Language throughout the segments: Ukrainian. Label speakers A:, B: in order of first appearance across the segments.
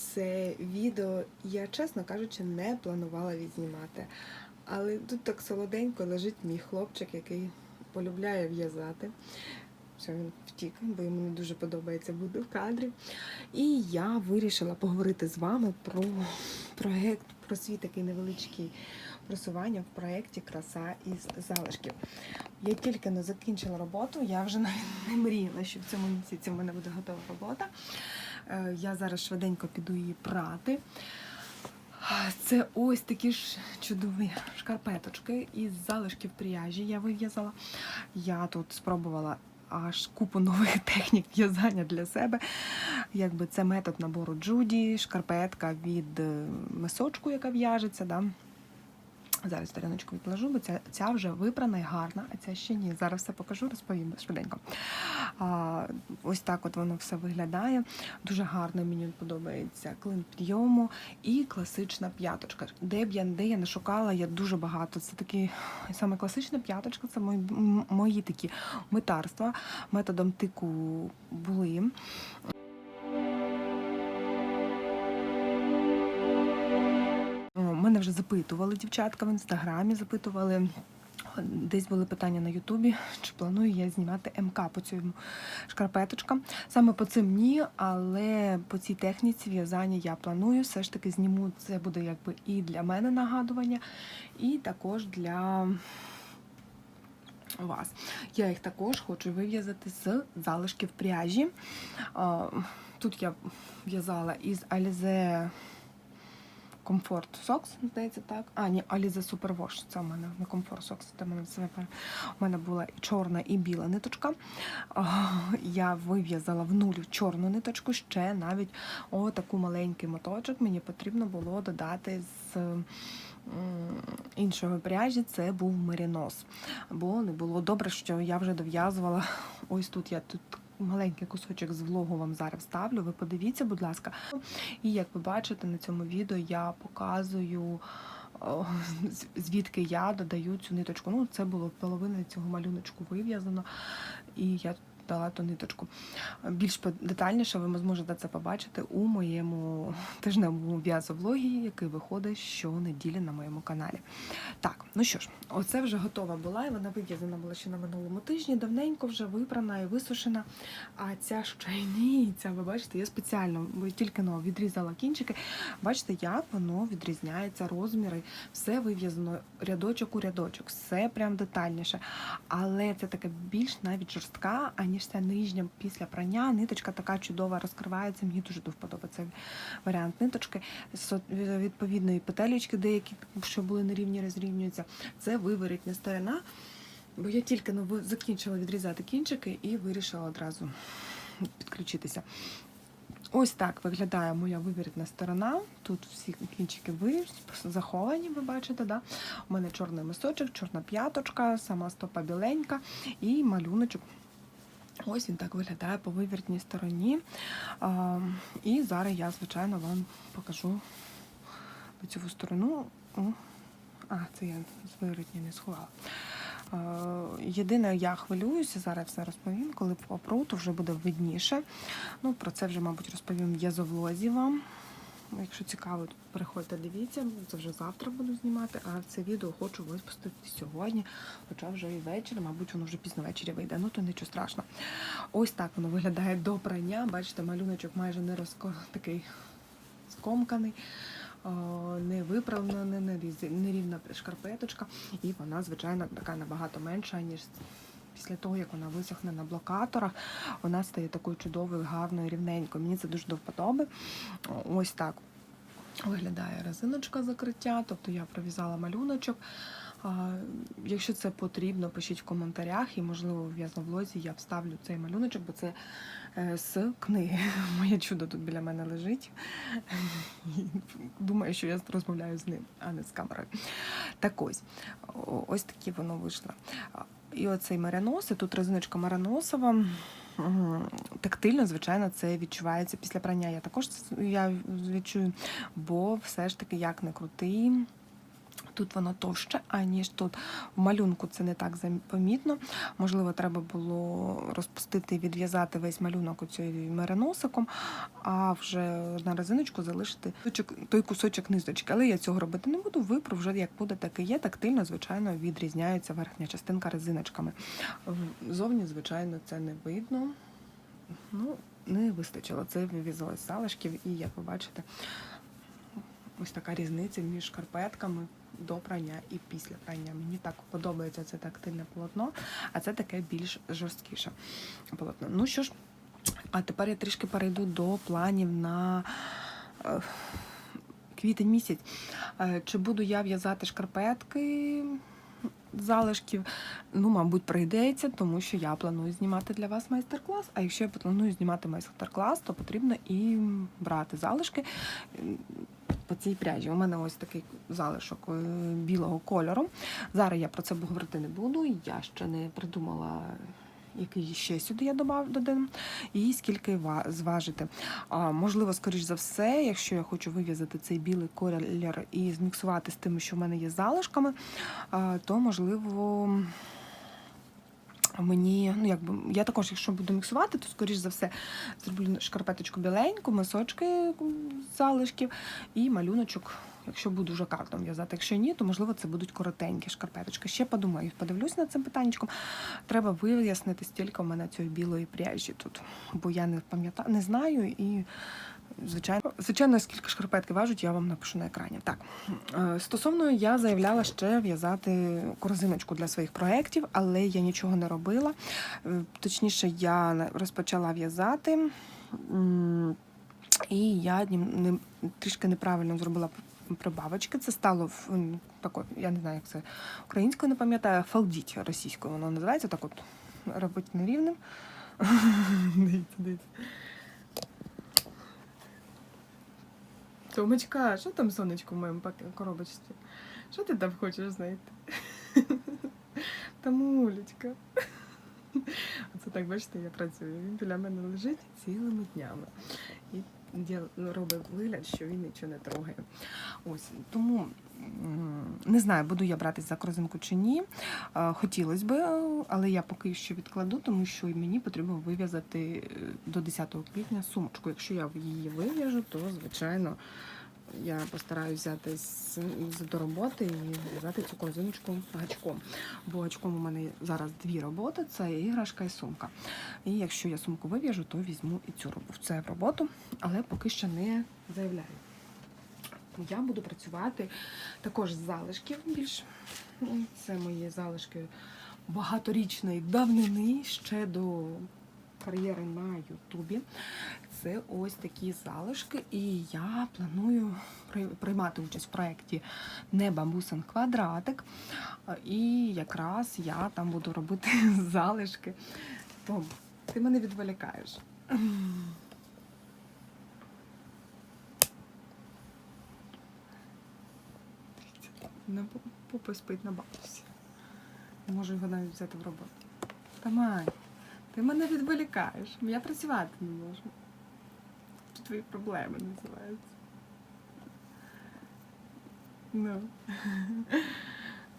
A: Це відео я, чесно кажучи, не планувала відзнімати. Але тут так солоденько лежить мій хлопчик, який полюбляє в'язати. Все, він втік, бо йому не дуже подобається бути в кадрі. І я вирішила поговорити з вами про проєкт, про свій такий невеличкий просування в проєкті Краса із залишків. Я тільки не закінчила роботу, я вже навіть не мріяла, що в цьому місяці в мене буде готова робота. Е, Я зараз швиденько піду її прати. Це ось такі ж чудові шкарпеточки із залишків пряжі я вив'язала. Я тут спробувала аж купу нових технік в'язання для себе. Якби це метод набору Джуді, шкарпетка від е, мисочку, яка в'яжеться. Да? Зараз сторіночку відложу, бо ця, ця вже випрана і гарна, а ця ще ні. Зараз все покажу, розповім швиденько. А, ось так от воно все виглядає. Дуже гарно мені подобається клин підйому і класична п'яточка. Де б я де я не шукала, я дуже багато. Це такі саме класична п'яточка, це мої, мої такі митарства методом тику були. Мене вже запитували дівчатка в інстаграмі, запитували. Десь були питання на Ютубі, чи планую я знімати МК по цьому шкарпеточкам. Саме по цим ні, але по цій техніці в'язання я планую. Все ж таки зніму це буде якби і для мене нагадування, і також для вас. Я їх також хочу вив'язати з залишків пряжі. Тут я в'язала із Alize Comfort Socks, здається, так. А, ні, Super Wash, це в мене не Comfort Socks, це в мене це У мене була і чорна і біла ниточка. Я вив'язала в нулю чорну ниточку, ще навіть о таку маленький моточок мені потрібно було додати з м, іншої пряжі, це був мерінос. Бо не було добре, що я вже дов'язувала. Ось тут я тут маленький кусочок з влогу вам зараз ставлю. Ви подивіться, будь ласка. І як ви бачите на цьому відео, я показую. Звідки я додаю цю ниточку. Ну, це було половина цього малюночку вив'язано, і я дала ту ниточку. Більш детальніше ви зможете це побачити у моєму тижневому в'язовлогі, який виходить щонеділі на моєму каналі. Так, ну що ж, оце вже готова була, і вона вив'язана була ще на минулому тижні, давненько вже випрана і висушена. А ця ще ви бачите, я спеціально тільки но відрізала кінчики. Бачите, як воно відрізняється, розміри, все вив'язано рядочок у рядочок, все прям детальніше. Але це така більш навіть жорстка, аніж ця нижня після прання. Ниточка така чудова розкривається. Мені дуже до вподоби варіант ниточки. Со- Відповідної петелечки, деякі, що були нерівні, розрівнюються. Це виворітня сторона. Бо я тільки ну, закінчила відрізати кінчики і вирішила одразу підключитися. Ось так виглядає моя вивірітна сторона. Тут всі кінчики заховані, ви бачите, да? У мене чорний мисочок, чорна п'яточка, сама стопа біленька і малюночок. Ось він так виглядає по вивертній стороні. І зараз я, звичайно, вам покажу цю сторону. А, це я з вивертні не сховала. Єдине, я хвилююся, зараз все розповім, коли попру, то вже буде видніше. Ну, про це вже, мабуть, розповім я язовлозі вам. Якщо цікаво, переходьте, дивіться, це вже завтра буду знімати, а це відео хочу випустити сьогодні, хоча вже і вечір, мабуть, воно вже пізно ввечері вийде, ну то нічого страшного. Ось так воно виглядає до прання. Бачите, малюночок майже не розко... такий скомканий, не наріз- нерівна шкарпеточка, і вона, звичайно, така набагато менша, ніж після того, як вона висохне на блокаторах, вона стає такою чудовою, гарною, рівненькою. Мені це дуже до вподоби. Ось так виглядає резиночка закриття, тобто я пров'язала малюночок. Якщо це потрібно, пишіть в коментарях, і можливо в в'язновлозі я вставлю цей малюночок, бо це е, з книги. Моє чудо тут біля мене лежить. Думаю, що я розмовляю з ним, а не з камерою. Так ось, ось такі воно вийшло. І оцей маринос, і тут резиночка мариносова. Тактильно, звичайно, це відчувається після прання. Я також я відчую, бо все ж таки, як не крути, Тут воно товще, аніж тут. В малюнку це не так помітно. Можливо, треба було розпустити і відв'язати весь малюнок оцею мериносиком, а вже на резиночку залишити той кусочок низочки. Але я цього робити не буду. Випру вже як буде, так і є. Тактильно, звичайно, відрізняється верхня частинка резиночками. Зовні, звичайно, це не видно. Ну, не вистачило. Це вивізалось залишків, і як ви бачите, ось така різниця між шкарпетками до прання і після прання. Мені так подобається це тактильне полотно, а це таке більш жорсткіше полотно. Ну що ж, а тепер я трішки перейду до планів на е, квітень місяць. Е, Чи буду я в'язати шкарпетки? Залишків, ну, мабуть, прийдеться, тому що я планую знімати для вас майстер-клас. А якщо я планую знімати майстер-клас, то потрібно і брати залишки по цій пряжі. У мене ось такий залишок е, білого кольору. Зараз я про це говорити не буду. Я ще не придумала, який ще сюди я добав додам, і скільки зважити. А, можливо, скоріш за все, якщо я хочу вив'язати цей білий колір і зміксувати з тим, що в мене є залишками, а, то можливо. Мені, ну якби я також, якщо буду міксувати, то скоріш за все зроблю шкарпеточку біленьку, мисочки залишків і малюночок, якщо буду вже картом в'язати. Якщо ні, то можливо це будуть коротенькі шкарпеточки. Ще подумаю, подивлюсь над цим питаннячком. Треба вияснити, стільки в мене цієї білої пряжі тут, бо я не пам'ятаю, не знаю і. Звичайно, звичайно, скільки шкарпетки важуть, я вам напишу на екрані. Так е, стосовно я заявляла ще в'язати корзиночку для своїх проєктів, але я нічого не робила. Е, Точніше, я розпочала в'язати, і я трішки неправильно зробила прибавочки. Це стало в- м, тако, я не знаю, як це українською не пам'ятаю, фалдіть російською воно називається так от робити нерівним. Дивіться, дивіться. Томочка, що там сонечко в моєму коробочці? Що ти там хочеш знайти? Тамулечка. Оце так, бачите, я працюю. Він біля мене лежить цілими днями. І робить вигляд, що він нічого не трогає. Ось тому не знаю, буду я братись за корзинку чи ні. Хотілося би, але я поки що відкладу, тому що мені потрібно вив'язати е, до 10 квітня сумочку. Якщо я її вив'яжу, то звичайно я постараюся взяти з, з- до роботи і взяти цю корзиночку гачком. Бо гачком у мене зараз дві роботи: це іграшка і сумка. І якщо я сумку вив'яжу, то візьму і цю роб- це роботу, але поки що не заявляю. Я буду працювати також з залишків більш. Ну, Це мої залишки багаторічної давнини ще до кар'єри на Ютубі. Це ось такі залишки, і я планую приймати участь в проєкті Не бамбусин квадратик. І якраз я там буду робити залишки. Том, ти мене відволікаєш. На попи спить на бабусі. Можу його навіть взяти в роботу. Тамай, ти мене відволікаєш. Я працювати не можу. Твої проблеми називаються. Ну.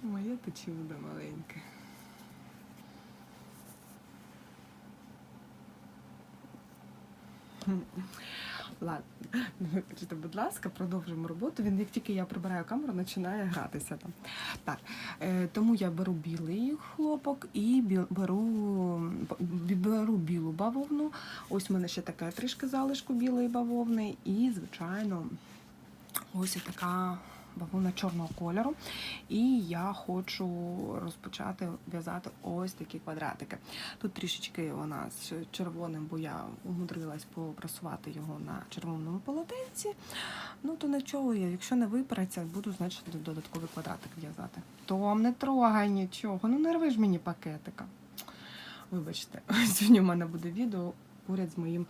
A: Моє ти чудо маленьке. Ладно, вибачте, будь ласка, продовжуємо роботу. Він, як тільки я прибираю камеру, починає гратися там. Так, е, тому я беру білий хлопок і беру, беру білу бавовну. Ось у мене ще така трішки залишку білої бавовни, і, звичайно, ось така бавовна чорного кольору. І я хочу розпочати в'язати ось такі квадратики. Тут трішечки вона з червоним, бо я умудрилась попрасувати його на червоному полотенці. Ну то нічого, я- якщо не випереться, буду, значить, додатковий квадратик в'язати. Том, не трогай нічого, ну не рви ж мені пакетика. Вибачте, сьогодні в мене буде відео поряд з моїм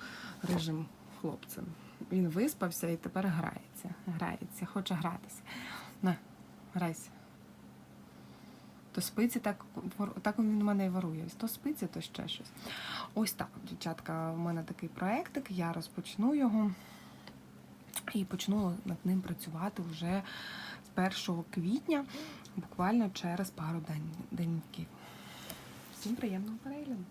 A: рижим хлопцем. Він виспався і тепер грається. Грається, хоче гратися. На, грайся. То спиці так, так він у мене і ворує. То спиці, то ще щось. Ось так, дівчатка, у мене такий проєктик, я розпочну його і почну над ним працювати вже з 1 квітня, буквально через пару день, деньків. Всім приємного перегляду!